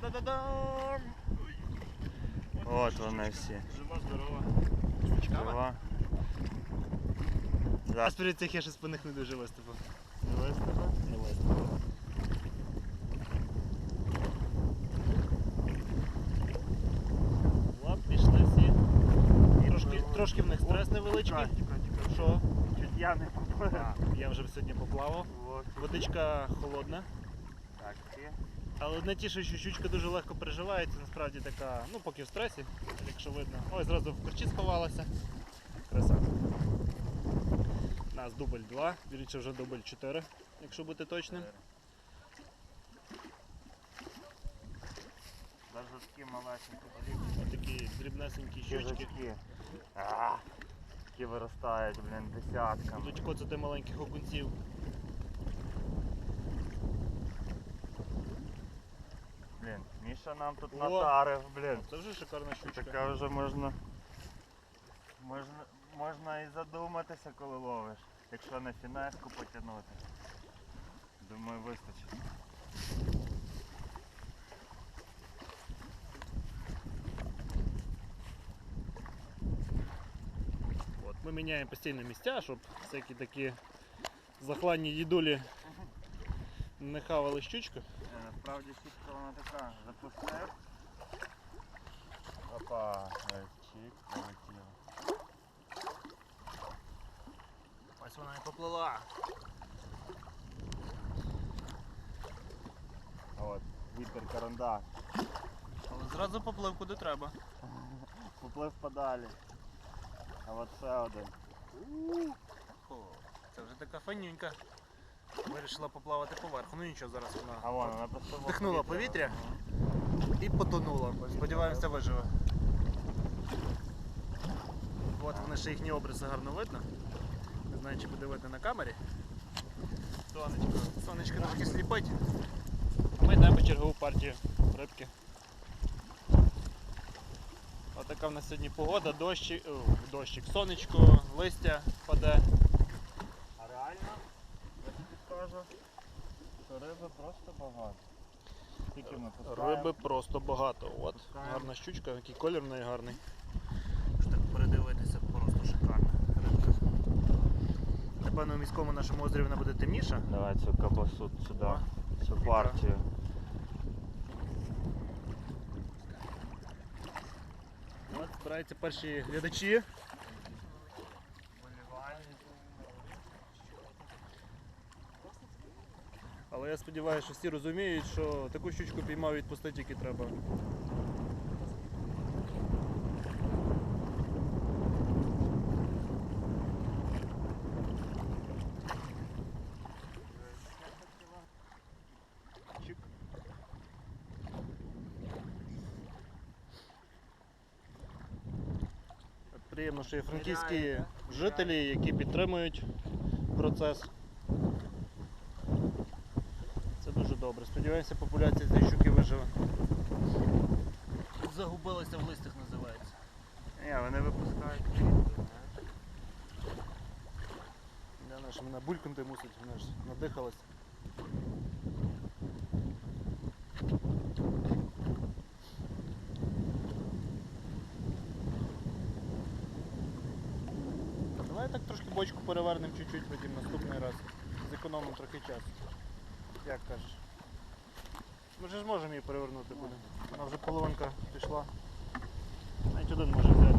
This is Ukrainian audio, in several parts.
Та-да-да-дам! От вони всі. Жива, здорова. Жива. А Зараз перед цих я щось по них не дуже виступив. не виступив. Не виступив. Оп, пішли всі. Трошки, трошки в них стрес невеличкий. Що? Чуть я не поплив. Я вже сьогодні поплавав. Водичка холодна. Так. Але одне ті, що щучка дуже легко переживається, насправді така, ну поки в стресі, якщо видно. Ой, зразу в корчі сховалася. Краса. У нас дубль 2, вірніше вже дубль 4, якщо бути точним. Такі малесенькі. Ось такі дрібнесенькі щучки. Які виростають, блін, десятками. Будуть коцати маленьких окунців. Блін, Міша нам тут О! натарив, блін. Це вже шикарна щучка. Така вже можна. Можна, можна і задуматися, коли ловиш. Якщо на фінеску потягнути. Думаю, вистачить. От, ми міняємо постійно місця, щоб всякі такі захланні дідулі не хавали щучку. Е, Насправді сітка вона така. Запустив. Опа, е, чик, полетіло. Ось вона і поплила. А От, вітер каранда. Але зразу поплив куди треба. Поплив подалі. А от ще один. О, це вже така фанюнька. Вирішила поплавати поверху. Ну нічого, зараз вона А вон, вона просто Вдихнула повітря? і потонула. Сподіваємося, виживе. От вони ще їхні обриси гарно видно. Не знаю, чи буде видно на камері. Сонечко. Сонечко трошки сліпить. Ми йдемо чергову партію рибки. Отака в нас сьогодні погода, дощик, дощик, сонечко, листя паде. Скажу, що риби просто багато. Скільки ми пускаємо? Риби просто багато. От, Пускаємо. гарна щучка, який колір в неї гарний. Що так передивитися, просто шикарна рибка. Напевно, у міському нашому озері вона буде темніша. Давай цю кабасу сюди, О, цю партію. От збираються перші глядачі. Але я сподіваюся, що всі розуміють, що таку щучку піймав відпустити тільки треба. Приємно, що є франківські жителі, які підтримують процес. Це дуже добре. Сподіваємося, популяція цієї щуки виживе. Загубилася в листях називається. Ні, вони випускають Вона ж мене булькнути мусить, вона ж надихалась. Давай так трошки бочку перевернемо чуть-чуть, потім наступний раз. Зекономимо трохи часу. Як кажеш? Ми ж зможемо її перевернути буде. Вона вже половинка пішла. Навіть один може взяти.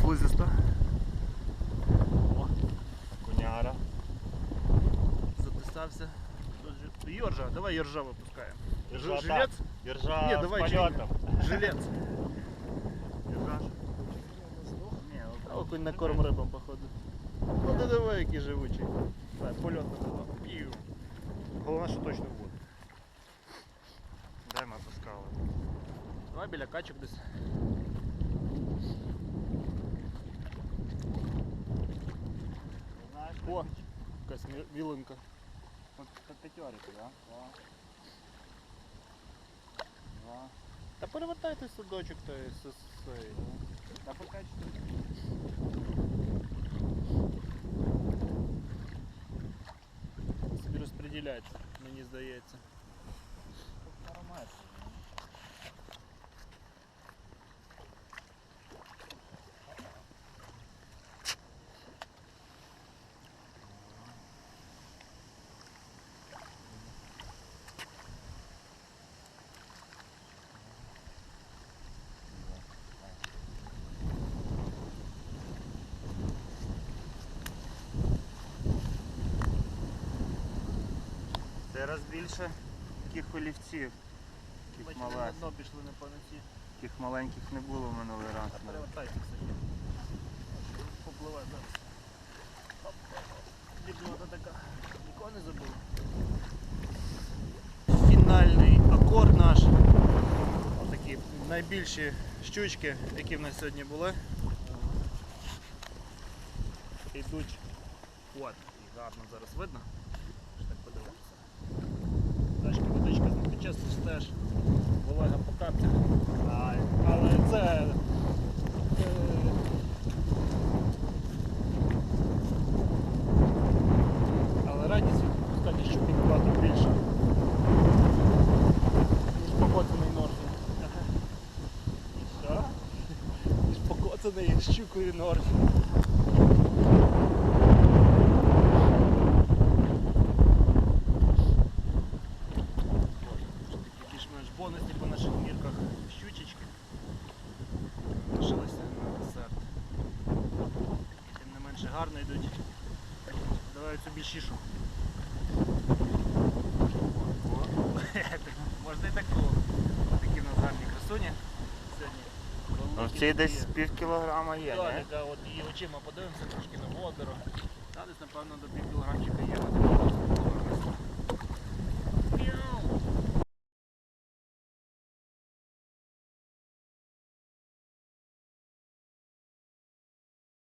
Слизиста. О, Куняра. затисався. Йоржа, давай йоржа випускаємо. Йоржа, Ж- так. Жилець? Держа Ні, з давай польотом. Жилець. Держа. Ні, А окунь на корм рибам, походу. Ну ти давай, який живучий. Так, польот на вода. Пів. Головне, що точно в воду. Де ми пускали? Давай біля качок десь. Знаєш, О, якась мі- міленька. по, по п'ятерки, да? Два. Два. Та перевертайте судочок та й с- с- цей. Та покачте. собі розподіляється, мені здається. Нормально. Це раз більше таких олівців. Таких Бачите, на дно пішли на паниці. Таких маленьких не було минулий раз. Та перевертайте все. Попливе зараз. Дрібнота така. Нікого не забув. Фінальний акорд наш. Отакі найбільші щучки, які в нас сьогодні були. Йдуть. От, і гарно зараз видно. Норфін. Такі більш-менш бонусні по наших мірках щучечки. Лишилися на десерт. Тим не менше гарно йдуть. Давай цю більшішу. Можна і таку. Такі в нас гарні красуні. Сьогодні. Такі. десь пів кілограма є, Так, от її очима подивимося трошки на озеро. Та десь, напевно, до пів кілограмчика є.